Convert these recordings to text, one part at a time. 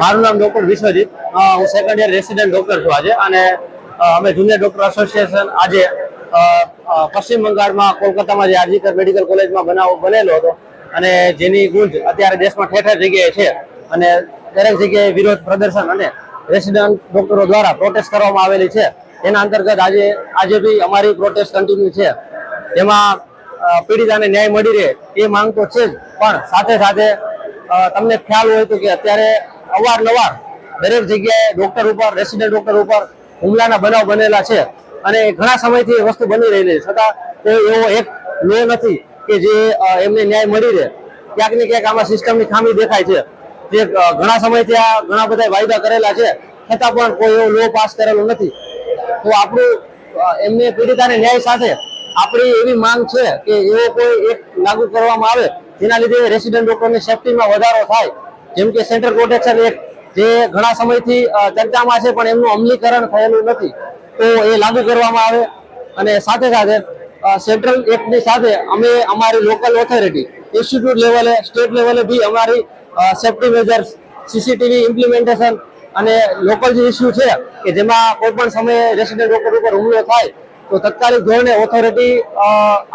મારું નામ ડોક્ટર વિશ્વજીત. હું સેકન્ડ યર રેસિડેન્ટ ડોક્ટર છું આજે અને અમે જુનિયર ડોક્ટર એસોસિએશન આજે પશ્ચિમ બંગાળમાં કોલકાતામાં જે આરજીકર મેડિકલ કોલેજમાં બનાવ બનેલો હતો અને જેની ગુંજ અત્યારે દેશમાં ઠેર ઠેર જગ્યાએ છે અને દરેક જગ્યાએ વિરોધ પ્રદર્શન અને રેસિડન્ટ ડોક્ટરો દ્વારા પ્રોટેસ્ટ કરવામાં આવેલી છે. એના અંતર્ગત આજે આજે બી અમારી પ્રોટેસ્ટ કન્ટિન્યુ છે. જેમાં પીડિતાને ન્યાય મળી રહે એ માંગ તો છે જ, પણ સાથે સાથે તમને ખ્યાલ હોય તો કે અત્યારે અવારનવાર દરેક જગ્યાએ ડોક્ટર ઉપર રેસિડેન્ટ ડોક્ટર ઉપર હુમલાના બનાવ બનેલા છે. અને ઘણા સમયથી એ વસ્તુ બની રહેલી છે. છતાં કોઈ એવો એક લો નથી કે જે એમને ન્યાય મળી રહે. ક્યાંક ને ક્યાંક આમાં સિસ્ટમની ખામી દેખાય છે. જે ઘણા સમયથી આ ઘણા બધા વાયદા કરેલા છે. છતાં પણ કોઈ એવો લો પાસ કરેલો નથી. તો આપણું એમને પીડિતાને ન્યાય સાથે આપણી એવી માંગ છે કે એવો કોઈ એક લાગુ કરવામાં આવે, જેના લીધે રેસિડેન્ટ ડોક્ટરની સેફટીમાં વધારો થાય. જેમ કે સેન્ટ્રલ પ્રોટેક્શન એક્ટ જે ઘણા સમયથી ચર્ચામાં છે, પણ એમનું અમલીકરણ થયેલું નથી, તો એ લાગુ કરવામાં આવે. અને સાથે સાથે સેન્ટ્રલ એક્ટની સાથે અમે અમારી લોકલ ઓથોરિટી ઇન્સ્ટિટ્યૂટ લેવલે સ્ટેટ લેવલે બી અમારી સેફટી મેજર્સ સીસીટીવી ઇમ્પ્લિમેન્ટેશન અને લોકલ જે ઇસ્યુ છે, કે જેમાં કોઈ પણ સમયે રેસિડેન્ટ ડોક્ટર ઉપર હુમલો થાય, તો તત્કાલિક ધોરણે ઓથોરિટી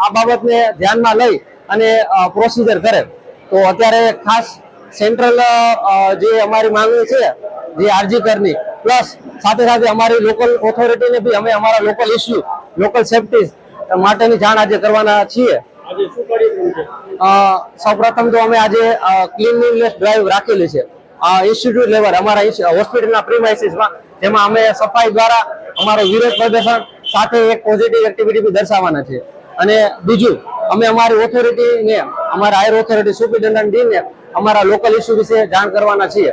આ બાબતને ધ્યાનમાં લઈ અને પ્રોસિજર કરે. તો અત્યારે ખાસ સેન્ટ્રલ જે અમારી માંગણી છે જે આરજી કરની પ્લસ સાથે સાથે અમારી લોકલ ઓથોરિટીને બી અમે અમારા લોકલ ઇસ્યુ લોકલ સેફટી માટેની જાણ આજે કરવાના છીએ. આજે શું કાર્યક્રમ છે? સૌ પ્રથમ તો અમે આજે ક્લીનલીનેસ ડ્રાઈવ રાખેલી છે. ઇન્સ્ટિટ્યૂટ લેવલ અમારા હોસ્પિટલના પ્રીમાઇસીસમાં જેમાં અમે સફાઈ દ્વારા અમારો વિરોધ પ્રદર્શન સાથે એક પોઝિટિવ એક્ટિવિટી બી દર્શાવવાના છે. અને બીજું અમે અમારી ઓથોરિટીને અમારા હાયર ઓથોરિટી સુપ્રિન્ટેન્ડન્ટ ડીને અમારા લોકલ ઇસ્યુ વિશે જાણ કરવાના છીએ.